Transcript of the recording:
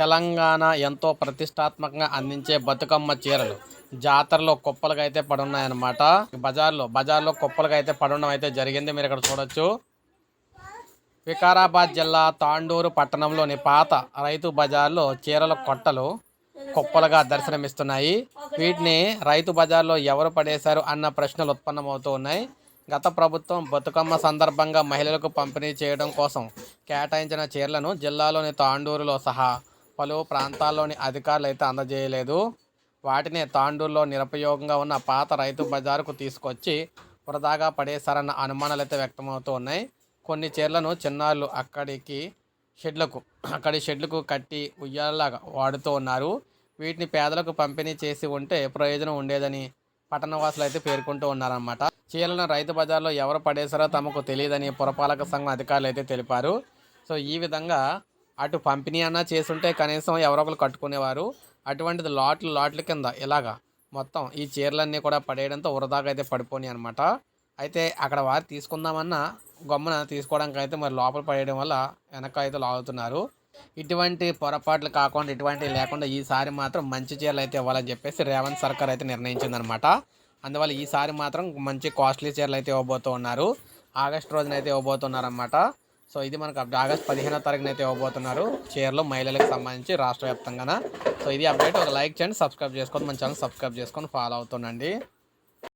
తెలంగాణ ఎంతో ప్రతిష్టాత్మకంగా అందించే బతుకమ్మ చీరలు. జాతరలో కుప్పలుగా అయితే పడున్నాయన్నమాట. బజార్లో బజార్లో కుప్పలుగా అయితే పడడం అయితే జరిగింది. మీరు ఇక్కడ చూడొచ్చు. వికారాబాద్ జిల్లా తాండూరు పట్టణంలోని పాత రైతు బజార్లో చీరల కొట్టలు కుప్పలుగా దర్శనమిస్తున్నాయి. వీటిని రైతు బజార్లో ఎవరు పడేశారు అన్న ప్రశ్నలు ఉత్పన్నమవుతూ ఉన్నాయి. గత ప్రభుత్వం బతుకమ్మ సందర్భంగా మహిళలకు పంపిణీ చేయడం కోసం కేటాయించిన చీరలను జిల్లాలోని తాండూరులో సహా పలు ప్రాంతాల్లోని అధికారులు అయితే అందజేయలేదు. వాటిని తాండూరులో నిరుపయోగంగా ఉన్న పాత రైతు బజారుకు తీసుకొచ్చి వృధాగా పడేశారన్న అనుమానాలు అయితే వ్యక్తమవుతూ ఉన్నాయి. కొన్ని చీరలను చిన్నారులు అక్కడికి షెడ్లకు అక్కడి షెడ్లకు కట్టి ఉయ్యాలలాగా వాడుతూ ఉన్నారు. వీటిని పేదలకు పంపిణీ చేసి ఉంటే ప్రయోజనం ఉండేదని పట్టణవాసులు అయితే పేర్కొంటూ ఉన్నారన్నమాట. చీరలను రైతు బజార్లో ఎవరు పడేశారో తమకు తెలియదని పురపాలక సంఘం అధికారులు అయితే తెలిపారు. సో ఈ విధంగా అటు పంపిణీ అన్నా చేసుంటే కనీసం ఎవరో ఒకరు కట్టుకునేవారు. అటువంటిది లాట్లు లాట్ల కింద ఇలాగా మొత్తం ఈ చీరలన్నీ కూడా పడేయడంతో వృధాగా అయితే పడిపోయినాయి అనమాట అయితే అక్కడ వారు తీసుకుందామన్నా గమ్మున తీసుకోవడానికి అయితే మరి లోపల పడేయడం వల్ల వెనక అయితే లాగుతున్నారు. ఇటువంటి పొరపాట్లు కాకుండా ఇటువంటివి లేకుండా ఈసారి మాత్రం మంచి చీరలు అయితే ఇవ్వాలని చెప్పేసి రేవంత్ సర్కార్ అయితే నిర్ణయించిందనమాట అందువల్ల ఈసారి మాత్రం మంచి కాస్ట్లీ చీరలు అయితే ఇవ్వబోతూ ఉన్నారు. ఆగస్ట్ రోజున అయితే ఇవ్వబోతున్నారన్నమాట. సో ఇది మనకు ఆగస్ట్ పదిహేనో తారీఖున అయితే ఇవ్వబోతున్నారు చీరలు మహిళలకు సంబంధించి రాష్ట్ర వ్యాప్తంగా సో ఇది అప్డేట్ ఒక లైక్ చేయండి సబ్స్క్రైబ్ చేసుకోండి మన ఛానల్ సబ్స్క్రైబ్ చేసుకొని ఫాలో అవుతుండండి.